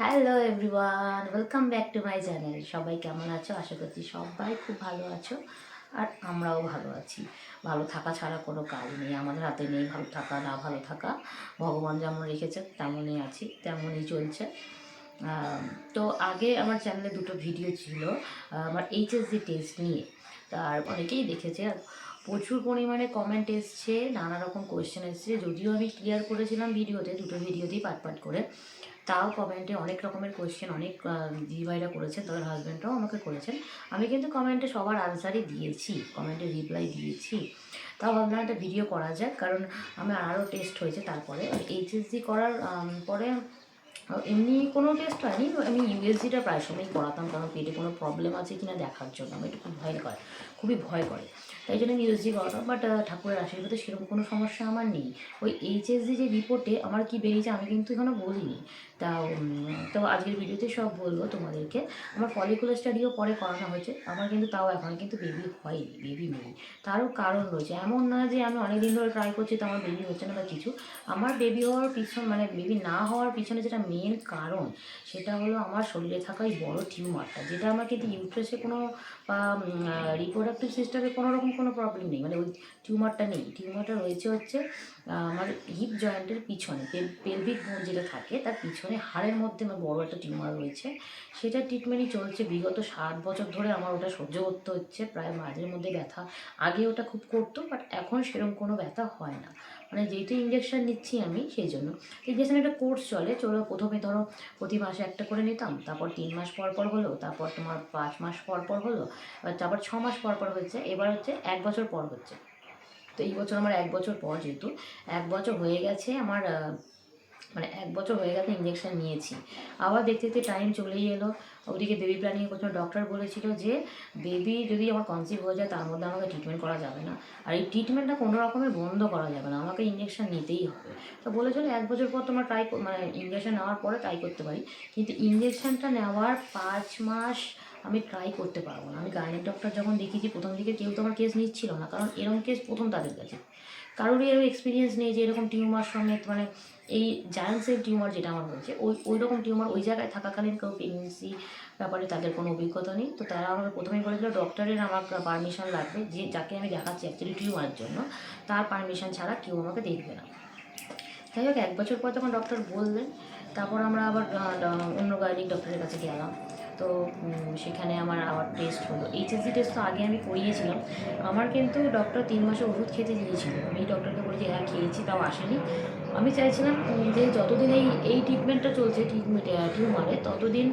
Hello everyone welcome back to my channel সবাই কেমন আছো? আশা করছি সবাই খুব ভালো আছো আর আমরাও ভালো আছি। ভালো থাকা ছাড়া কোনো কাজ নেই। আমাদের হাতে নেই ভালো থাকা, না ভালো থাকা। ভগবান যেমন রেখেছে, তেমনই আছি, তেমনই চলছে। তো আগে আমার চ্যানেলে দুটো ভিডিও ছিল আমার এইচএসডি টেস্ট নিয়ে। তার অনেকেই দেখেছে। প্রচুর পরিমাণে কমেন্ট এসছে, নানা রকম কোয়েশ্চেন এসছে। যদিও আমি ক্লিয়ার করেছিলাম ভিডিওতে দুটো ভিডিওতেই পাট পাট করে। তাও কমেন্টে অনেক রকমের কোয়েশ্চেন অনেক দিদিভাইরা করেছেন, তাদের হাজব্যান্ডরাও আমাকে করেছেন। আমি কিন্তু কমেন্টে সবার আনসারই দিয়েছি কমেন্টে রিপ্লাই দিয়েছি। তাও ভাবলাম একটা ভিডিও করা যাক, কারণ আমার আরও টেস্ট হয়েছে তারপরে। এইচএসডি করার পরে, এমনি কোনো টেস্ট হয়নি, আমি ইউএসজিটা প্রায় সময়ই করাতাম, কারণ পেটে কোনো প্রবলেম আছে কি না দেখার জন্য। আমার একটু খুব ভয় করে, খুবই ভয় করে। তাই জন্য আমি ইউএসজি করাতাম বাট ঠাকুরের আশীর্বাদে সেরকম কোনো সমস্যা আমার নেই। ওই এইচএসজি যে রিপোর্টে আমার কি বেরিয়েছে আমি কিন্তু এখনও বলিনি। তা উম, তো আজকের ভিডিওতে সব বলব তোমাদেরকে। আমার ফলিকুলার স্টাডিও পরে করানো হয়েছে। আমার কিন্তু তাও এখন কিন্তু বেবি হয়নি বেবি নেই। তারও কারণ রয়েছে। এমন না যে আমি অনেক দিন ধরে ট্রাই করছি তো আমার বেবি হচ্ছে না বা কিছু। আমার বেবি হওয়ার পিছন মানে বেবি না হওয়ার পিছনে যেটা মেন কারণ সেটা হলো আমার শরীরে থাকা ওই বড়ো টিউমারটা যেটা আমার কিন্তু ইউট্রেসে কোনো বা রিপ্রোডাক্টিভ সিস্টেমে কোনো রকম কোনো প্রবলেম নেই। মানে ওই টিউমারটা নেই। টিউমারটা রয়েছে হচ্ছে আমার হিপ জয়েন্টের পিছনে পেলভিক বোন যেটা থাকে, তার পিছনে হাড়ের মধ্যে আমার বড় একটা টিউমার রয়েছে। সেটা ট্রিটমেন্টই চলছে বিগত ষাট বছর ধরে আমার ওটা সহ্য করতে হচ্ছে, প্রায় মাঝের মধ্যে ব্যথা। আগে ওটা খুব করতো বাট এখন সেরকম কোনো ব্যথা হয় না। মানে যেহেতু ইঞ্জেকশন নিচ্ছি আমি, সেই জন্য। ইঞ্জেকশন একটা কোর্স চলে, চলো প্রথমে ধরো প্রতি মাসে একটা করে নিতাম, তারপর তিন মাস পর পর হলো, তারপর তোমার পাঁচ মাস পর পর হলো, তারপর ছ মাস পর পর হচ্ছে, এবার হচ্ছে এক বছর পর হচ্ছে। তো এই বছর আমার এক বছর পর যেহেতু, এক বছর হয়ে গেছে আমার মানে এক বছর হয়ে গেছে ইঞ্জেকশন নিয়েছি। আবার দেখতে দেখতে টাইম চলেই এলো। ওদিকে বেবি প্ল্যানিং করছিল ডক্টর বলেছিল যে বেবি যদি আমার কনসিভ হয়ে যায় তার মধ্যে আমাকে ট্রিটমেন্ট করা যাবে না। আর এই ট্রিটমেন্টটা কোনো রকমের বন্ধ করা যাবে না। আমাকে ইঞ্জেকশন নিতেই হবে। তো বলেছিল এক বছর পর তোমার ট্রাই মানে ইঞ্জেকশন নেওয়ার পরে ট্রাই করতে পারি। কিন্তু ইঞ্জেকশনটা নেওয়ার পাঁচ মাস আমি ট্রাই করতে পারব না। আমি গাইনিক ডক্টর যখন দেখিয়েছি, প্রথম দিকে কেউ তো আমার কেস নিচ্ছিল না, কারণ এরকম কেস প্রথম তাদের কাছে। কারোরই এরকম এক্সপিরিয়েন্স নেই যে এরকম টিউমার সঙ্গে মানে এই জায়ান্সের টিউমার যেটা আমার হয়েছে, ওই ওই রকম টিউমার ওই জায়গায় থাকাকালীন কেউ প্রেগনেন্সি ব্যাপারে তাদের কোনো অভিজ্ঞতা নেই। তো তারা আমাকে প্রথমেই বলেছিল ডক্টরের আমার পারমিশন লাগবে, যে যাকে আমি দেখাচ্ছি অ্যাকচুয়ালি টিউমারের জন্য, তার পারমিশন ছাড়া কেউ আমাকে দেখবে না। যাই হোক, এক বছর পর যখন ডক্টর বললেন, তারপর আমরা আবার অন্য গাইনিক ডক্টরের কাছে গেলাম। তো সেখানে আমার আবার টেস্ট হলো। এইচএসজি টেস্ট তো আগে আমি করিয়েছিলাম। আমার কিন্তু ডক্টর তিন মাসে ওষুধ খেতে দিয়েছিল। আমি ডক্টরকে বলেছি হ্যাঁ খেয়েছি, তাও আসেনি। আমি চাইছিলাম যে, যতদিন এই এই ট্রিটমেন্টটা চলছে ট্রিটমেন্ট টিউমারে ততদিন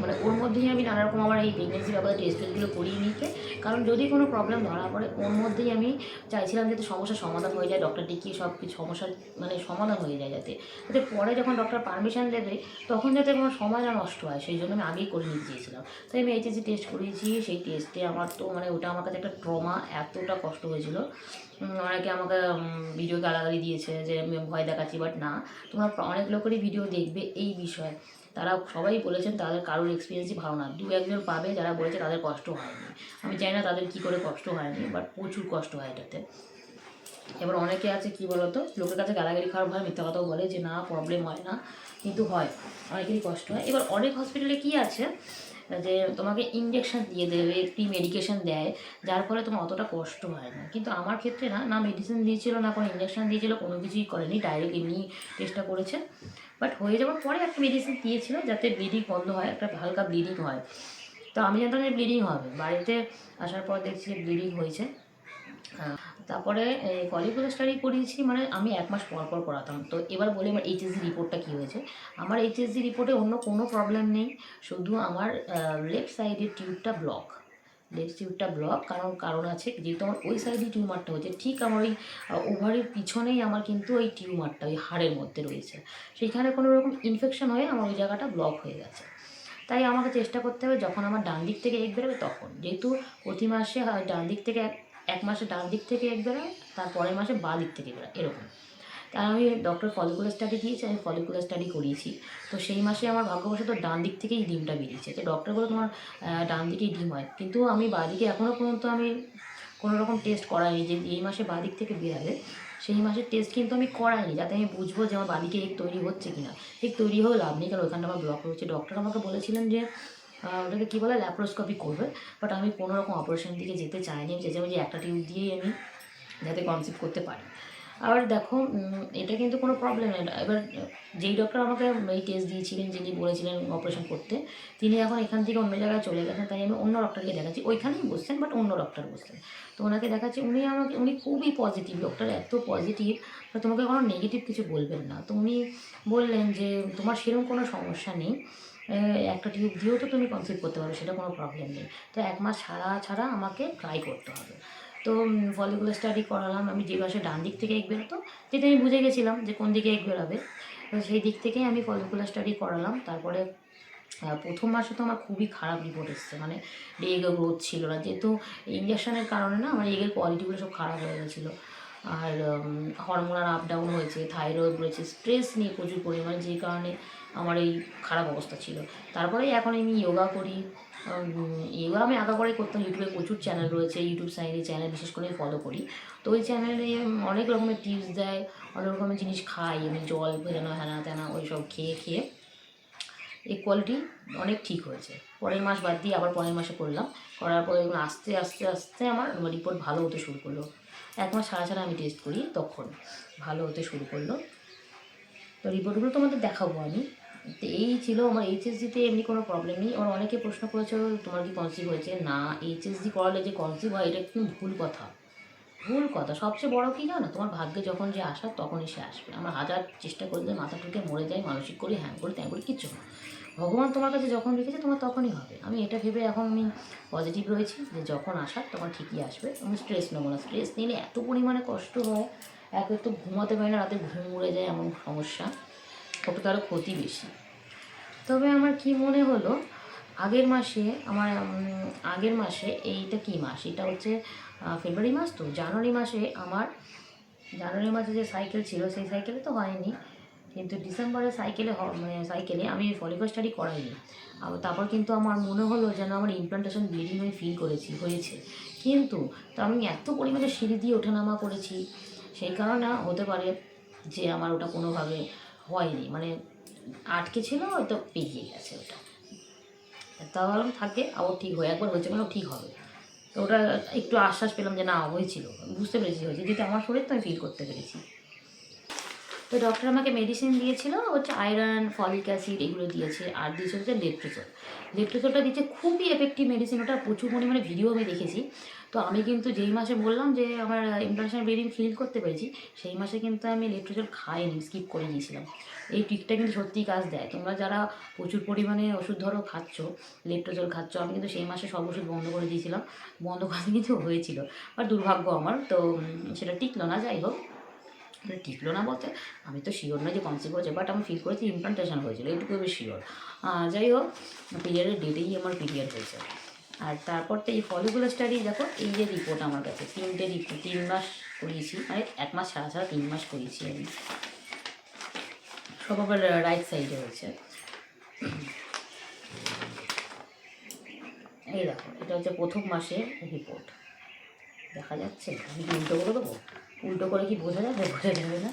মানে ওর মধ্যেই আমি নানা রকম আমার এই প্রেগনেন্সি ব্যাপারে টেস্ট টেস্টগুলো করিয়ে নিতে কারণ যদি কোনো প্রবলেম ধরা পড়ে, ওর মধ্যেই আমি চাইছিলাম যাতে সমস্যার সমাধান হয়ে যায় ডক্টর দেখিয়ে সব কিছু সমস্যার মানে সমাধান হয়ে যায় যাতে। যাতে পরে যখন ডক্টর পারমিশন দেবে, তখন যাতে কোনো সময় না নষ্ট হয়, সেই জন্য আমি আগেই করে নিয়ে চেয়েছিলাম। তাই আমি এইচএসি টেস্ট করিয়েছি, সেই টেস্টে আমার তো মানে ওটা আমার কাছে একটা ট্রমা এতটা কষ্ট হয়েছিল। অনেকে আমাকে ভিডিও গালাগালি দিয়েছে যে আমি ভয় দেখাচ্ছি বাট না, তোমরা অনেক লোকেরই ভিডিও দেখবে এই বিষয়ে। তারা সবাই বলেছেন তাদের কারোর এক্সপিরিয়েন্সই ভালো না। দু একজন পাবে যারা বলেছে তাদের কষ্ট হয়নি। আমি জানি না তাদের কী করে কষ্ট হয়নি বাট প্রচুর কষ্ট হয় এটাতে। এবার অনেকে আছে কি বলতো, লোকের কাছে গালাগালি খারাপ হয় মিথ্যা কথাও বলে যে, না প্রবলেম হয় না। কিন্তু হয়, অনেকেরই কষ্ট হয়। এবার অনেক হসপিটালে কি আছে, যে তোমাকে ইঞ্জেকশন দিয়ে দেবে একটি মেডিকেশন দেয়, যার ফলে তোমার অতটা কষ্ট হয় না। কিন্তু আমার ক্ষেত্রে না না মেডিসিন দিয়েছিল, না কোনো ইঞ্জেকশন দিয়েছিল, কোনো কিছুই করেনি ডাইরেক্ট এমনি টেস্টটা করেছে। বাট হয়ে যাওয়ার পরে একটা মেডিসিন দিয়েছিল যাতে ব্লিডিং বন্ধ হয়, একটা হালকা ব্লিডিং হয়। তো আমি জানতাম যে ব্লিডিং হবে। বাড়িতে আসার পর দেখছি যে ব্লিডিং হয়েছে। তারপরে কলিকুলার স্টাডি করিয়েছি মানে আমি এক মাস পর পর করাতাম তো এবার বলি আমার এইচএসজি রিপোর্টটা কী হয়েছে? আমার এইচএসজি রিপোর্টে অন্য কোনো প্রবলেম নেই। শুধু আমার লেফট সাইডের টিউবটা ব্লক লেফট টিউবটা ব্লক কারণ কারণ আছে যেহেতু আমার ওই সাইডে টিউমারটা হচ্ছে ঠিক আমার ওই ওভারের পিছনেই আমার কিন্তু ওই টিউমারটা, ওই হাড়ের মধ্যে রয়েছে। সেইখানে কোনো রকম ইনফেকশন হয়ে আমার ওই জায়গাটা ব্লক হয়ে গেছে। তাই আমাকে চেষ্টা করতে হবে, যখন আমার ডান দিক থেকে এক বেরোবে তখন। যেহেতু প্রতি মাসে, ডান দিক থেকে এক এক মাসে ডান দিক থেকে এক বেরোয় তার পরের মাসে বাঁ দিক থেকে বেরোয়, এরকম। তাই আমি ডক্টর ফলিকুলার স্টাডি দিয়েছি, আমি ফলিকুলার স্টাডি করিয়েছি। তো সেই মাসে আমার ভাগ্যবশত ডান দিক থেকেই ডিমটা বেরিয়েছে। তো ডক্টর বলে তোমার ডান দিকেই ডিম হয়। কিন্তু আমি বাঁ দিকে এখনও পর্যন্ত আমি কোনো রকম টেস্ট করাইনি যে এই মাসে বাঁ দিক থেকে বেরাবে সেই মাসের টেস্ট কিন্তু আমি করাইনি, যাতে আমি বুঝব যে আমার বাদিকে এগ তৈরি হচ্ছে কিনা। এগ তৈরি হয়ে লাভ নেই, কারণ ওখানটা আমার ব্লক রয়েছে ডক্টর আমাকে বলেছিলেন যে ওটাকে কী বলে ল্যাপ্রোস্কোপি করবে। বাট আমি কোনো রকম অপারেশন দিকে যেতে চাইনি। আমি চেয়েছিলাম যে একটা টিউব দিয়েই আমি যাতে কনসিভ করতে পারি। আবার দেখো এটা কিন্তু কোনো প্রবলেম নেই। এবার, যেই ডক্টর আমাকে এই টেস্ট দিয়েছিলেন, যিনি বলেছিলেন অপারেশন করতে, তিনি এখন এখান থেকে অন্য জায়গায় চলে গেছেন, তাই আমি অন্য ডক্টরকে দেখাচ্ছি। ওইখানেই বসছেন বাট অন্য ডক্টর বসছেন। তো ওনাকে দেখাচ্ছি, উনি আমাকে, উনি খুবই পজিটিভ ডক্টর এত পজিটিভ তোমাকে কোনো নেগেটিভ কিছু বলবেন না। তো উনি বললেন যে, তোমার সেরকম কোনো সমস্যা নেই একটা টিউব দিয়েও তো তুমি কনসিভ করতে পারো সেটা কোনো প্রবলেম নেই। তো এক মাস ছাড়া ছাড়া আমাকে ট্রাই করতে হবে। তো ফলিকুলার স্টাডি করালাম। আমি যে মাসে ডান দিক থেকে এগ বেরোতো, যেটা আমি বুঝে গেছিলাম যে কোন দিকে এগ বেরোবে। তো সেই দিক থেকেই আমি ফলিকুলার স্টাডি করালাম। তারপরে প্রথম মাসে তো আমার খুবই খারাপ রিপোর্ট এসছে। মানে এগের গ্রোথ ছিল না। যেহেতু ইঞ্জেকশনের কারণে না আমার এগের কোয়ালিটিগুলো সব খারাপ হয়ে গেছিল। আর হরমোনাল আপ ডাউন হয়েছে থাইরয়েড রয়েছে স্ট্রেস নিয়ে প্রচুর পরিমাণে যে কারণে আমার এই খারাপ অবস্থা ছিল। তারপরে এখন আমি যোগা করি। যোগা আমি আগা করে করতাম, ইউটিউবে প্রচুর চ্যানেল রয়েছে, ইউটিউব সাইডে চ্যানেল বিশেষ করে ফলো করি। তো ওই চ্যানেলে অনেক রকমের টিপস দেয়, অনেক রকমের জিনিস খাই, আমি জল ভেজানো হ্যানা ত্যানা ওই সব খেয়ে খেয়ে। এই কোয়ালিটি অনেক ঠিক হয়েছে। পরের মাস বাদ দিয়ে আবার পরের মাসে করলাম। করার পরে এগুলো আস্তে আস্তে আস্তে আমার রিপোর্ট ভালো হতে শুরু করল। এক মাস ছাড়া ছাড়া আমি টেস্ট করি, তখন ভালো হতে শুরু করল। তো রিপোর্টগুলো তোমাদের দেখাবো আমি। তো এই ছিল আমার এইচএসডিতে এমনি কোনো প্রবলেম নেই। আমার অনেকে প্রশ্ন করেছে তোমার কি কনসিভ হয়েছে? না এইচএসডি করালে যে কনসিভ হয়, এটা কিন্তু ভুল কথা। ভুল কথা। সবচেয়ে বড় কি জানো? তোমার ভাগ্যে যখন যে আসা, তখনই সে আসবে। আমরা হাজার চেষ্টা করলে মাথা ঠুকে মরে যাই, মানসিক করি হ্যাঁ করি, ত্যাং করি, কিচ্ছু না। ভগবান তোমার কাছে যখন রেখেছে, তোমার তখনই হবে। আমি এটা ভেবে এখন আমি পজিটিভ রয়েছি যে যখন আসার তখন ঠিকই আসবে। আমি স্ট্রেস নেব না। স্ট্রেস নিলে এত পরিমাণে কষ্ট হয় এক তো ঘুমাতে পারি না, রাতে ঘুম উড়ে যায়, এমন সমস্যা। ওটা তো আরও ক্ষতি বেশি। তবে আমার কি মনে হলো, আগের মাসে আমার আগের মাসে এইটা কি মাস? এটা হচ্ছে ফেব্রুয়ারি মাস তো? জানুয়ারি মাসে আমার, জানুয়ারি মাসে যে সাইকেল ছিল, সেই সাইকেলে তো হয়নি। কিন্তু ডিসেম্বরে সাইকেলে মানে সাইকেলে আমি ফলিকল স্টাডি করাইনি। তারপর কিন্তু আমার মনে হলো যেন আমার ইমপ্লান্টেশন ব্লিডিং আমি ফিল করেছি, হয়েছে। কিন্তু তো আমি এত পরিমাণে সিঁড়ি দিয়ে ওঠানামা করেছি, সেই কারণে হতে পারে যে আমার ওটা কোনোভাবে হয়নি মানে আটকে ছিল, হয়তো পেরিয়ে গেছে ওটা। তা ভাবলাম থাকে, আবার ঠিক হয়ে, একবার হয়েছে মানে ঠিক হবে। তো ওটা একটু আশ্বাস পেলাম যে না, হয়েছিল। বুঝতে পেরেছি হয়েছে যেটা আমার শরীর তো আমি ফিল করতে পেরেছি। তো ডক্টর আমাকে মেডিসিন দিয়েছিল, হচ্ছে আয়রন ফলিক অ্যাসিড এগুলো দিয়েছে, আর দিয়েছে হচ্ছে লেট্রোজল লেট্রোজলটা দিচ্ছে খুবই এফেক্টিভ মেডিসিন ওটা প্রচুর পরিমাণে ভিডিও আমি দেখেছি। তো আমি কিন্তু যেই মাসে বললাম যে আমার ইন্টারন্যাশনাল ব্লিডিং ফিল করতে পেরেছি, সেই মাসে কিন্তু আমি লেট্রোজল খাইনি স্কিপ করে নিয়েছিলাম। এই ট্রিকটা কিন্তু সত্যিই কাজ দেয়। তোমরা যারা প্রচুর পরিমাণে ওষুধ ধরো খাচ্ছ লেট্রোজল খাচ্ছ, আমি কিন্তু সেই মাসে সব ওষুধ বন্ধ করে দিয়েছিলাম। বন্ধ করতে কিন্তু হয়েছিল, আর দুর্ভাগ্য আমার। তো সেটা টিকলো না, যাই হোক। টিকলো না বলতে আমি তো শিওর নয় যে কনসিভ হয়েছে বাট আমি ফিল করেছি ইমপ্লান্টেশন হয়েছিল এইটুকু আমি শিওর যাই হোক পিরিয়ডের ডেটেই আমার পিরিয়ড হয়েছে। আর তারপর তো এই ফলিকুলো স্টাডি দেখো, এই যে রিপোর্ট আমার কাছে, তিনটে রিপোর্ট তিন মাস করিয়েছি মানে এক মাস ছাড়া ছাড়া তিন মাস করিয়েছি আমি। সব আবার রাইট সাইডে হয়েছে। এই দেখো, এটা হচ্ছে প্রথম মাসের রিপোর্ট দেখা যাচ্ছে? আমি কি উল্টো করে দেবো? উল্টো করে কি বোঝা যাবে? বোঝা যাবে না।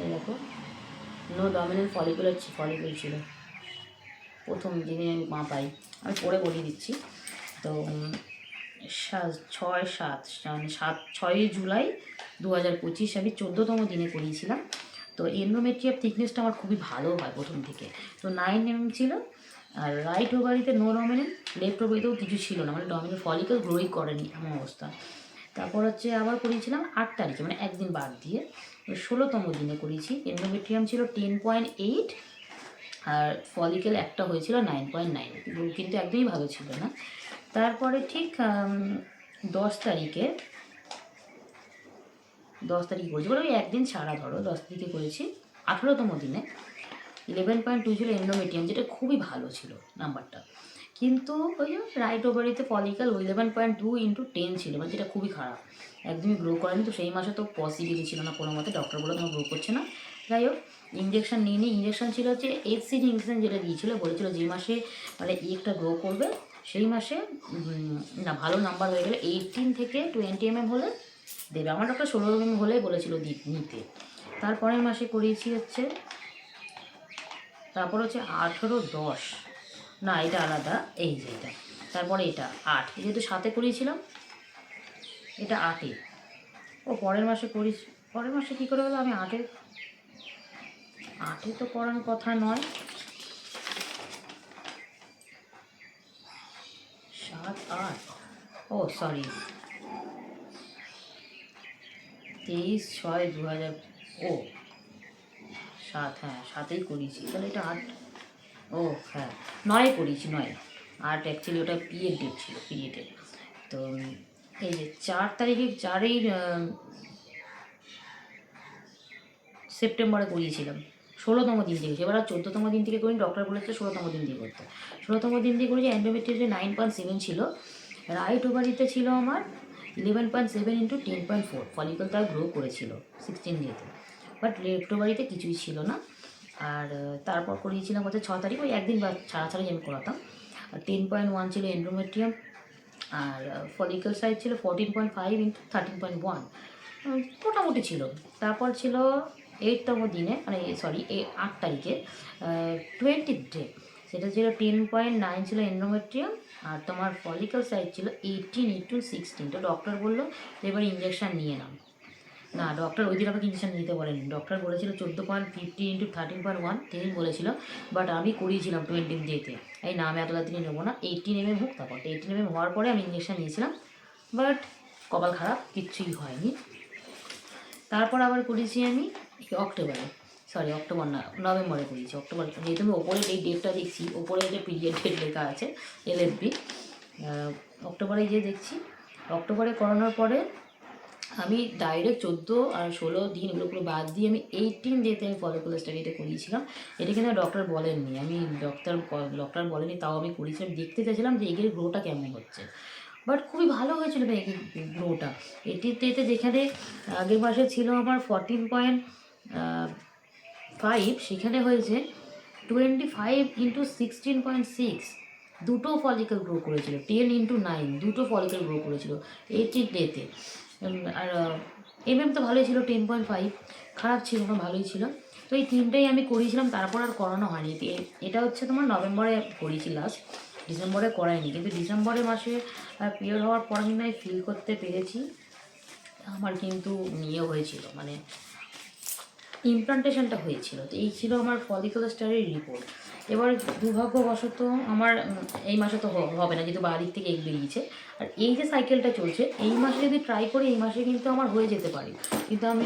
এই দেখো নো ডমিনেন্ট ফলিকুলার ফলিকুল ছিল। প্রথম যেদিন আমি মা পাই, আমি পরে বলিয়ে দিচ্ছি। তো ছয়, সাত মানে সাত ছয়ই জুলাই দু হাজার পঁচিশ, আমি চোদ্দোতম দিনে করিয়েছিলাম তো এন্ডোমেট্রিয়ার থিকনেসটা আমার খুবই ভালো হয় প্রথম থেকে। তো নাইন এম ছিল, আর রাইট ওভারিতে নো ডমিনেন্ট লেফট ওভারিতেও কিছু ছিল না মানে ডমিনেন্ট ফলিকল গ্রোই করেনি এমন অবস্থা। তারপর হচ্ছে আবার করিয়েছিলাম আট তারিখে মানে একদিন বাদ দিয়ে, ষোলোতম দিনে করিয়েছি এন্ডোমেট্রিয়াম ছিল টেন পয়েন্ট এইট আর ফলিকেল একটা হয়েছিল নাইন পয়েন্ট নাইন কিন্তু একদমই ভালো ছিল না। তারপরে ঠিক দশ তারিখে, দশ তারিখ করেছি। বলে ওই একদিন ছাড়া ধরো, দশ তারিখে করেছি। আঠেরোতম দিনে। ইলেভেন পয়েন্ট টু ছিল এন্ডোমেটিয়াম যেটা খুবই ভালো ছিল নাম্বারটা। কিন্তু ওই right ওভারিতে follicle eleven point two into ten ছিল মানে যেটা খুবই খারাপ। একদমই গ্রো করেনি, তো সেই মাসে তো পসিবিলিটি ছিল না কোনো মতে। ডক্টর বলে তোমার গ্রো করছে না। যাই হোক ইঞ্জেকশন নিয়ে নিই ইঞ্জেকশন ছিল হচ্ছে এইচ সিডি ইঞ্জেকশন যেটা দিয়েছিল, বলেছিল যে মাসে মানে একটা গ্রো করবে। সেই মাসে না, ভালো নাম্বার হয়ে গেলে এইটিন থেকে টোয়েন্টি এমএম হলে দেবে। আমার ডক্টর ষোলো এমএম হলে বলেছিল নিতে। তারপরের মাসে করিয়েছি হচ্ছে, তারপর হচ্ছে আঠেরো দশ। না, এটা আলাদা। এই যে এটা। তারপরে এটা আট। যেহেতু সাথে করিয়েছিলাম, এটা আটে। ও, পরের মাসে করিস, পরের মাসে কী করে হলো? আমি আটে আটে তো করার কথা নয়। সাত, আট, ও সরি তেইশ, ছয় দু হাজার ও, সাত হ্যাঁ সাতেই করিয়েছি। তাহলে এটা আট। ও হ্যাঁ নয়ে করিয়েছি, নয়। আট অ্যাকচুয়ালি ওটা পিরিয়ড ডেট ছিল পিরিয়ডের তো এই যে চার তারিখে চারই সেপ্টেম্বরে করিয়েছিলাম। ষোলোতম দিন থেকে এবার আর চোদ্দোতম দিন থেকে করি ডক্টর বলেছে ষোলোতম দিন দিয়ে করতে। ষোলোতম দিন দিয়ে করেছি অ্যান্ডোমেট্রিয়াসে নাইন পয়েন্ট সেভেন ছিল। রাইট ওভারিতে ছিল আমার eleven point seven into ten point four follicle তার গ্রো করেছিল সিক্সটিন ডেতে বাট লেফট ওভারিতে কিছুই ছিল না। আর তারপর করিয়েছিলাম হচ্ছে ছ তারিখ, ওই একদিন বা ছাড়া ছাড়াই আমি করাতাম। আর টেন পয়েন্ট ওয়ান ছিল এন্ড্রোমেট্রিয়াম আর ফলিকল সাইজ ছিল fourteen point five into thirteen point one মোটামুটি ছিল। তারপর ছিল এইটতম দিনে মানে সরি এই আট তারিখে টোয়েন্টি ডে সেটা ছিল টেন পয়েন্ট নাইন ছিল এন্ড্রোমেট্রিয়াম আর তোমার ফলিকল সাইজ ছিল এইটিন ইন্টু সিক্সটিন তো ডক্টর বলল যে এবার ইঞ্জেকশন নিয়ে নাও। না ডক্টর ওই দিন আমাকে ইঞ্জেকশন নিতে বলেনি। ডক্টর বলেছিল চোদ্দ point fifty into thirteen point one তিনি বলেছিল বাট আমি করিয়েছিলাম টোয়েন্টি ডেতে এই না আমি এত তাড়াতাড়ি নেব না। এইটিন এমএম হোক, তারপর এইটিন এমএম হওয়ার পরে আমি ইঞ্জেকশান নিয়েছিলাম বাট কপাল খারাপ, কিচ্ছুই হয়নি। তারপর আবার করেছি আমি অক্টোবরে সরি অক্টোবর না, নভেম্বরে করেছি, অক্টোবর, যেহেতু আমি ওপরে এই ডেটটা দেখছি, ওপরে যে পিরিয়ড ডেট লেখা আছে এলএফবি অক্টোবরে গিয়ে দেখছি, অক্টোবরে করানোর পরে আমি ডাইরেক্ট চোদ্দ আর ষোলো দিন এগুলো পুরো বাদ দিয়ে আমি এইটিন ডেতে আমি ফলিকুলার স্টাডিটা করিয়েছিলাম। এটা কিন্তু ডক্টর বলেননি, আমি ডক্টর ডক্টর বলেনি তাও আমি করিয়েছিলাম দেখতে চাইছিলাম যে এগের গ্রোটা কেমন হচ্ছে। বাট খুবই ভালো হয়েছিল এগের গ্রোটা এটিতে যেখানে আগের মাসে ছিল আমার ফর্টিন পয়েন্ট ফাইভ সেখানে হয়েছে twenty five into sixteen point six দুটো ফলিকল গ্রো করেছিল টেন ইন্টু নাইন দুটো ফলিকল গ্রো করেছিল এইটি ডেতে আর এমএম তো ভালোই ছিল টেন পয়েন্ট ফাইভ খারাপ ছিল না, ভালোই ছিল। তো এই তিনটেই আমি করিয়েছিলাম, তারপর আর করানো হয়নি। এটা হচ্ছে তোমার নভেম্বরে করিয়েছি লাস্ট ডিসেম্বরে করাইনি কিন্তু ডিসেম্বরের মাসে পিরিয়ড হওয়ার পর আমি ফিল করতে পেরেছি, আমার কিন্তু ইয়ে হয়েছিল মানে ইমপ্লান্টেশনটা হয়েছিল। তো এই ছিল আমার ফলিকুলার স্টারের রিপোর্ট এবার দুর্ভাগ্যবশত আমার এই মাসে তো হবে না, যেহেতু বাড়ির থেকে এগ বেরিয়েছে আর এই যে সাইকেলটা চলছে, এই মাসে যদি ট্রাই করি, এই মাসে কিন্তু আমার হয়ে যেতে পারে। কিন্তু আমি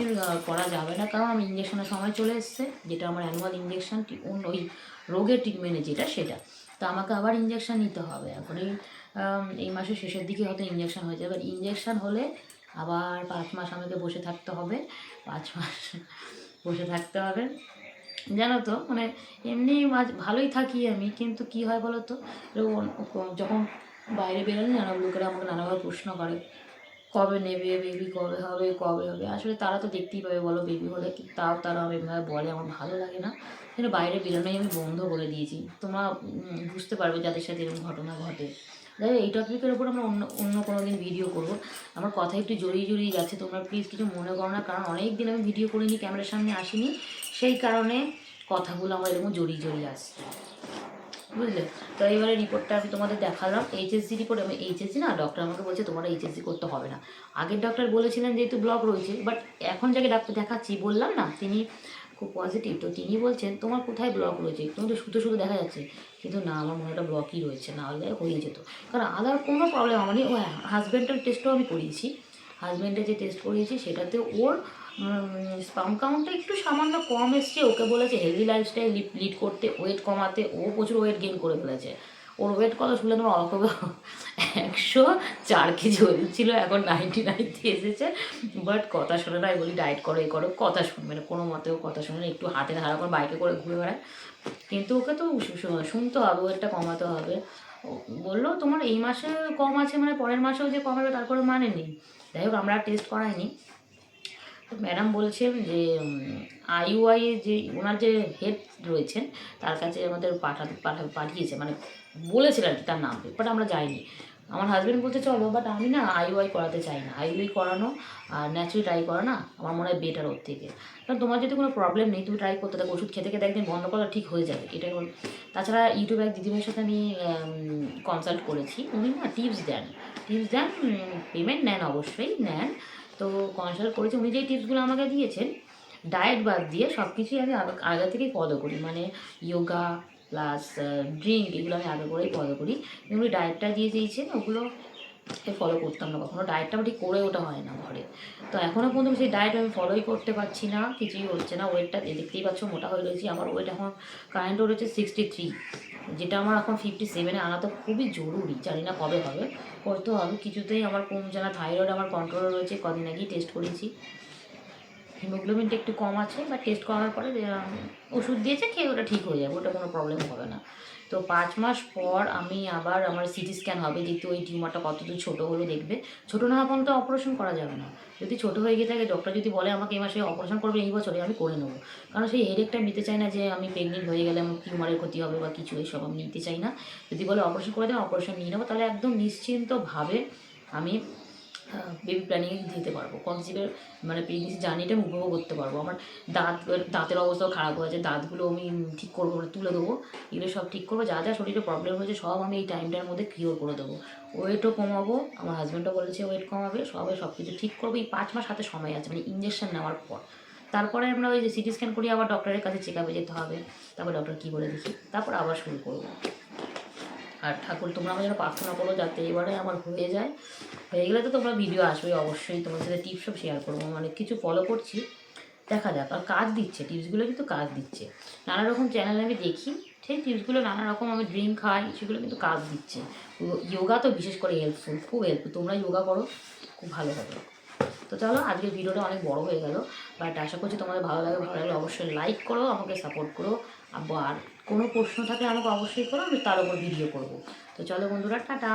করা যাবে না, কারণ আমি ইঞ্জেকশনের সময় চলে এসছে, যেটা আমার অ্যানুয়াল ইঞ্জেকশন ওই রোগের ট্রিটমেন্টে যেটা, সেটা। তো আমাকে আবার ইঞ্জেকশন নিতে হবে। এখন এই এই মাসের শেষের দিকে হয়তো ইঞ্জেকশন হয়ে যাবে। ইঞ্জেকশন হলে আবার পাঁচ মাস আমাকে বসে থাকতে হবে। পাঁচ মাস বসে থাকতে হবে। জানো তো মানে এমনি মাঝ, ভালোই থাকি আমি, কিন্তু কি হয় বলো তো? যখন বাইরে বেরোলে নানা লোকেরা আমাকে নানাভাবে প্রশ্ন করে, কবে নেবে বেবি কবে হবে কবে হবে? আসলে তারা তো দেখতেই পাবে, বলো বেবি হলে তাও তারা এভাবে বলে, আমার ভালো লাগে না। সেটা বাইরে বেরোনোই আমি বন্ধ করে দিয়েছি। তোমরা বুঝতে পারবে যাদের সাথে এরকম ঘটনা ঘটে। যাই এই টপিকের উপর আমরা অন্য অন্য কোনো দিন ভিডিও করব। আমার কথা একটু জড়িয়ে জড়িয়ে যাচ্ছে, তোমরা প্লিজ কিছু মনে করো না, কারণ অনেক দিন আমি ভিডিও করিনি, ক্যামেরার সামনে আসিনি। সেই কারণে কথাগুলো আমার এরকম জড়িয়ে জড়িয়ে আসছে। বুঝলে? তো এবারে রিপোর্টটা আমি তোমাদের দেখালাম এইচএসসি রিপোর্ট আমি এইচএসসি না ডক্টর আমাকে বলছে তোমার এইচএসসি করতে হবে না। আগের ডক্টর বলেছিলেন যেহেতু ব্লক রয়েছে বাট এখন যাকে ডাক্তার দেখাচ্ছি, বললাম না, তিনি খুব পজিটিভ তো তিনি বলছেন, তোমার কোথায় ব্লক রয়েছে? তুমি তো শুধু শুধু দেখা যাচ্ছে। কিন্তু না, আমার মনে একটা ব্লকই রয়েছে। না হলে হয়ে যেত। কারণ আদার কোনো প্রবলেম আমার নেই। ও হাজব্যান্ডের টেস্টও আমি করিয়েছি। হাজব্যান্ডের যে টেস্ট করিয়েছি, সেটাতে ওর স্পাম কাউন্টটা একটু সামান্য কম এসছে। ওকে বলেছে হেলদি লাইফস্টাইল লিড করতে ওয়েট কমাতে। ও প্রচুর ওয়েট গেইন করে ফেলেছে। ওর ওয়েট কত শুনলে তোমার অল্প একশো চার কেজি ওয়েট ছিল, এখন নাইনটি নাইনতে এসেছে। বাট কথা শোনে না বলি ডায়েট করো, এই করো, কথা শুনবে না, কোনো মতেও কথা শুনে না, একটু হাতে ধারা করে বাইকে করে ঘুরে বেড়ায়। কিন্তু ওকে তো শুনতে হবে ওয়েটটা কমাতে হবে। বলল, তোমার এই মাসে কম আছে মানে পরের মাসেও যে কমাবে, তারপরে মানে নেই। যাই হোক, আমরা টেস্ট করাইনি। ম্যাডাম বলছেন যে আইওআই যে ওনার যে হেড রয়েছেন, তার কাছে আমাদের পাঠাতে পাঠা, পাঠিয়েছে মানে বলেছিলেন আর কি তার নাম বাট আমরা যাইনি। আমার হাজব্যান্ড বলতে চলো বাট আমি না আইওআই করাতে চাই না। আইওআই করানো আর ন্যাচুরাল ট্রাই করা না, আমার মনে হয় বেটার ওর থেকে। কারণ তোমার যদি কোনো প্রবলেম নেই, তুমি ট্রাই করতে থাকো, ওষুধ খেতে খেতে একদিন বন্ধ করা, ঠিক হয়ে যাবে। এটাই বল তাছাড়া ইউটিউবে এক দিদিভাইয়ের সাথে আমি কনসাল্ট করেছি। উনি না টিপস দেন। টিপস দেন পেমেন্ট নেন অবশ্যই, নেন। তো কনসাল্ট করেছি। উনি যেই টিপসগুলো আমাকে দিয়েছেন ডায়েট বাদ দিয়ে সব কিছুই আমি আগে- থেকেই ফলো করি। মানে যোগা প্লাস ড্রিঙ্ক এগুলো আমি আগে করেই ফলো করি। উনি ডায়েটটা দিয়ে দিয়েছেন, ওগুলো ফলো করতাম না কখনো। ডায়েটটা ঠিক করে ওটা হয় না ঘরে। তো এখনও পর্যন্ত সেই ডায়েট আমি ফলোই করতে পারছি না, কিছুই হচ্ছে না। ওয়েটটা দেখতেই পাচ্ছ, মোটা হয়ে রয়েছি। আমার ওয়েট এখন কারেন্ট রয়েছে সিক্সটি থ্রি যেটা আমার এখন ফিফটি সেভেনে আনা তো খুবই জরুরি। জানি না কবে হবে। করতে হবে। কিছুতেই আমার কমছে না থাইরয়েড আমার কন্ট্রোলে রয়েছে, কদিন আগেই টেস্ট করেছি। হিমোগ্লোবিনটা একটু কম আছে বা টেস্ট করার পরে ওষুধ দিয়েছে, খেয়ে ওটা ঠিক হয়ে যাবে। ওটা কোনো প্রবলেম হবে না। তো পাঁচ মাস পর আমি আবার আমার সিটি স্ক্যান হবে, যেহেতু ওই টিউমারটা কতদূর ছোটো হলো দেখবে। ছোটো না পর্যন্ত অপারেশন করা যাবে না। যদি ছোটো হয়ে গিয়ে থাকে ডক্টর যদি বলে আমাকে এই মাসে অপারেশন করবে, এই বছরে আমি করে নেব। কারণ সেই হেডেকটা নিতে চাই না যে আমি প্রেগনেন্ট হয়ে গেলে আমার টিউমারের ক্ষতি হবে বা কিছু, এইসব আমি নিতে চাই না। যদি বলে অপারেশন করে দেন অপারেশন নিয়ে নেব। তাহলে একদম নিশ্চিন্তভাবে আমি বেবি প্ল্যানিংয়ে দিতে পারব। কনসিভের মানে প্রেগনেন্সি জার্নিটা আমি উপভোগ করতে পারব। আমার দাঁত, দাঁতের অবস্থাও খারাপ হয়েছে দাঁতগুলো আমি ঠিক করব তুলে দেবো। এগুলো সব ঠিক করব, যা যা শরীরে প্রবলেম হয়েছে সব আমি এই টাইমটার মধ্যে কিওর করে দেবো। ওয়েটও কমাবো, আমার হাজব্যান্ডও বলেছে ওয়েট কমাবে, সবাই সব কিছু ঠিক করব, এই পাঁচ মাস হাতে সময় আছে মানে ইঞ্জেকশন নেওয়ার পর। তারপরে আমরা ওই যে সিটি স্ক্যান করি, আবার ডক্টরের কাছে চেক আপে যেতে হবে। তারপর ডক্টর কী বলে দেখি, তারপর আবার শুরু করব। আর ঠাকুর, তোমরা আমার যেন প্রার্থনা করো যাতে এবারে আমার হয়ে যায়। হয়ে গেলে তো তোমরা ভিডিও আসবে অবশ্যই তোমার সাথে টিপস সব শেয়ার করব মানে কিছু ফলো করছি। দেখা যাক, আর কাজ দিচ্ছে টিপসগুলো কিন্তু কাজ দিচ্ছে। নানা রকম চ্যানেল আমি দেখি, সেই টিপসগুলো নানা রকম আমি ড্রিঙ্ক খাই, সেগুলো কিন্তু কাজ দিচ্ছে। যোগা তো বিশেষ করে হেল্পফুল খুব হেল্পফুল তোমরা যোগা করো, খুব ভালো হবে। তো চলো, আজকের ভিডিওটা অনেক বড় হয়ে গেল বাট আশা করছি তোমাদের ভালো লাগে, ভালো লাগলে অবশ্যই লাইক করো, আমাকে সাপোর্ট করো আর কোনো প্রশ্ন থাকলে আমাকে অবশ্যই করো, আমি তার উপর ভিডিও করব। তো চলো বন্ধুরা, টাটা।